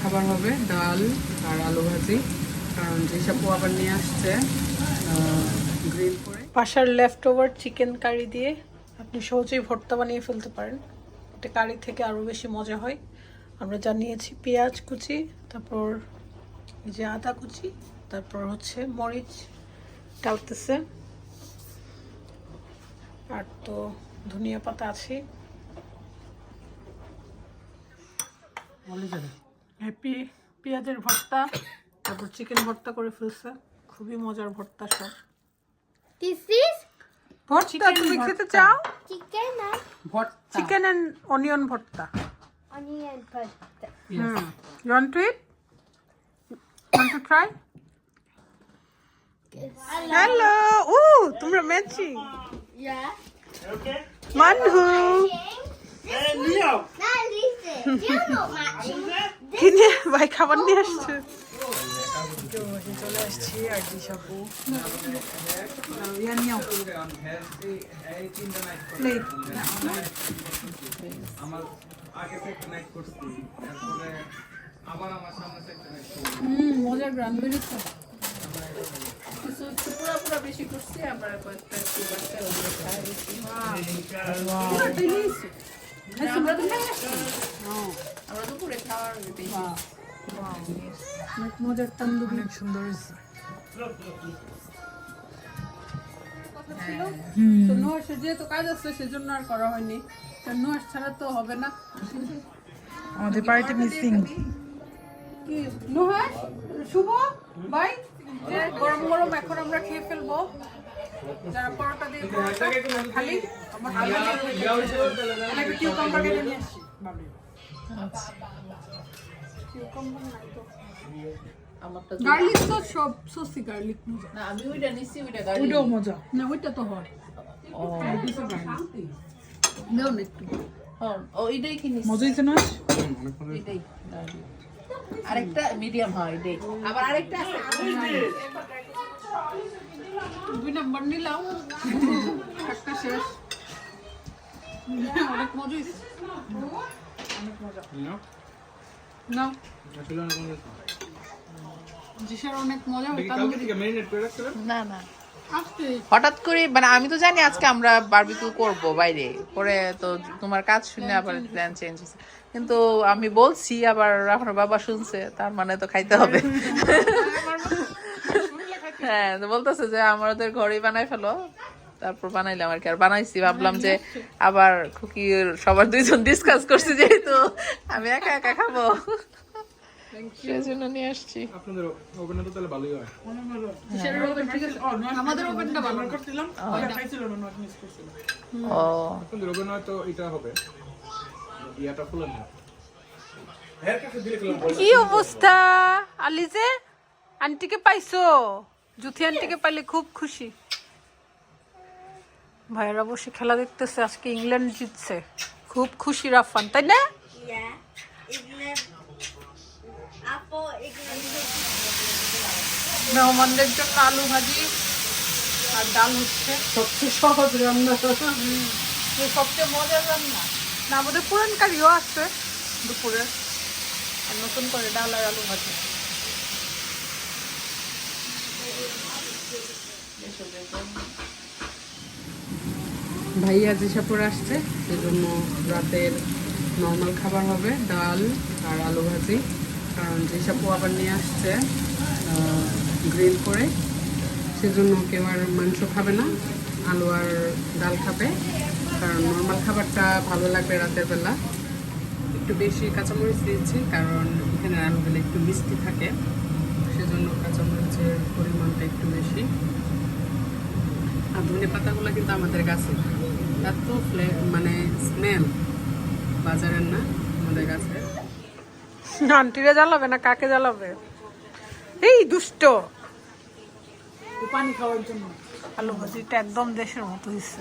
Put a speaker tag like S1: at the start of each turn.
S1: খাবার হবে ডাল আর আলু ভাজি। কারণ যেসব আবার নিয়ে আসছে গ্রিল করে।
S2: বাসার লেফট ওভার চিকেন কারি দিয়ে আপনি সহজেই ভর্তা বানিয়ে ফেলতে পারেন। এটা কারি থেকে আরও বেশি মজা হয়। আমরা জানিয়েছি পেঁয়াজ কুচি তারপর যে আদা কুচি তারপর হচ্ছে মরিচ ডালতেছে। আর তো ধনিয়া পাতা আছে। হ্যাপি পেঁয়াজের ভর্তা তারপর চিকেন ভর্তা করে ফেলছে। খুবই মজার ভর্তা সব।
S3: This is
S2: ভর্তা তুমি খেতে চাও?
S3: Chicken and
S1: bharta.
S2: Chicken and onion bharta.
S3: Onion pasta.
S2: Hmm. You want to eat want to try hello ও তোমরা ম্যাচিং
S3: Yeah.
S2: মানহু
S4: Hey, Leo!
S3: Now listen. You're not matching.
S2: কিনে ভাই খাবার নিয়ে আসছে
S1: চলে আসছি। আর
S4: থেকে
S2: মজার গ্রাম বেরোচ্ছে কিছু পুরা পুরা বেশি করছে আবার কয়েকটা একটু বাচ্চা ওগুলো আমরা তো অনেক মজার তান্দুরি
S1: অনেক সুন্দর
S2: শুভ, ভাই গরম গরম এখন আমরা খেয়ে ফেলব। যারা পরোটা দিয়ে খালি, আমার কিউকাম্বার কেটে নিয়ে আসছি গার্লিক তো সব সসি গার্লিক
S5: না আমি ওইটা নিচ্ছি ওইটা গাড়ি
S1: ওইটাও মজা।
S2: না ওইটা তো হয়। দেও না একটু।
S5: ও এটাই কি নিচ্ছি
S1: মজা হয়েছে না?
S5: এটাই আরেকটা মিডিয়াম হয় এটাই আবার আরেকটা আছে।
S2: দুই নাম্বার নিলাম। একটা শেষ। অনেক মজা হয়েছে। অনেক মজা। নাও জিসার অনেক মজা
S4: কালকে থেকে মেরিনেট করে
S5: না না। হঠাৎ করে মানে আমি তো জানি আজকে আমরা বারবিকিউ করব বাইরে। পরে তো তোমার কাজ শুনে আবার প্ল্যান চেঞ্জ হয়েছে। কিন্তু আমি বলছি আবার আপনার বাবা শুনছে তার মানে তো খাইতে হবে। হ্যাঁ বলতেছে যে আমাদের ঘরেই বানাই ফেলো। তারপর বানাইলাম আর কি। আর বানাইছি ভাবলাম যে আবার খুকি সবার দুইজন ডিসকাস করছি যেহেতু আমি একা একা খাব। সেজন্য নিয়ে আসছি।
S4: আপনাদের ওভেনে তো তাহলে ভালোই হয়।
S2: জিসারের ওপেন ঠিক আছে। আমাদের ওপেনটা ভালো।
S1: করছিলাম খাইছিল না নট মিস করছিল
S5: ও।
S4: আপনাদের ওভেন হয়তো এটা হবে। ইয়াটা ফুলেন না হেয়ার কাছে দিলে কিলো
S2: কি অবস্থা? আলিজে আন্টিকে পাইছো? জুথি আন্টিকে পাইলে খুব খুশি। ভাইয়েরা বসে খেলা দেখতেছে আজকে ইংল্যান্ড জিতছে। খুব খুশি রাফান তাই না. মেহমানদের জন্য আলু ভাজি আর ডাল হচ্ছে।
S1: সবচেয়ে সহজ রান্না।
S2: সবচেয়ে মজার রান্না। না আমাদের পুরান কারিও আছে দুপুরে। আর নতুন করে ডাল আর আলু ভাজি।
S1: ভাইয়া যেসাপুর আসছে, সেজন্য রাতের নর্মাল খাবার হবে, ডাল আর আলু ভাজি। কারণ যেসাপু আবার নিয়ে আসছে গ্রিল করে। সেজন্য কেউ আর মাংস খাবে না, আলু আর ডাল খাবে। কারণ নর্মাল খাবারটা ভালো লাগবে রাতের বেলা। একটু বেশি কাঁচামরিচ দিয়েছি, কারণ এখানে আলুগুলো একটু মিষ্টি থাকে। সেজন্য কাঁচামরিচের পরিমাণটা একটু বেশি। আর ধনে পাতাগুলো কিন্তু আমাদের গাছে এত ফ্লে মানে স্মেল বাজারের না আমাদের কাছে।
S2: আন্টিরে জ্বালাবে না কাকে জ্বালাবে? এই দুষ্ট।
S1: পানি খাওয়ার জন্য।
S2: আলু ভাজিটা একদম দেশের মতো হয়েছে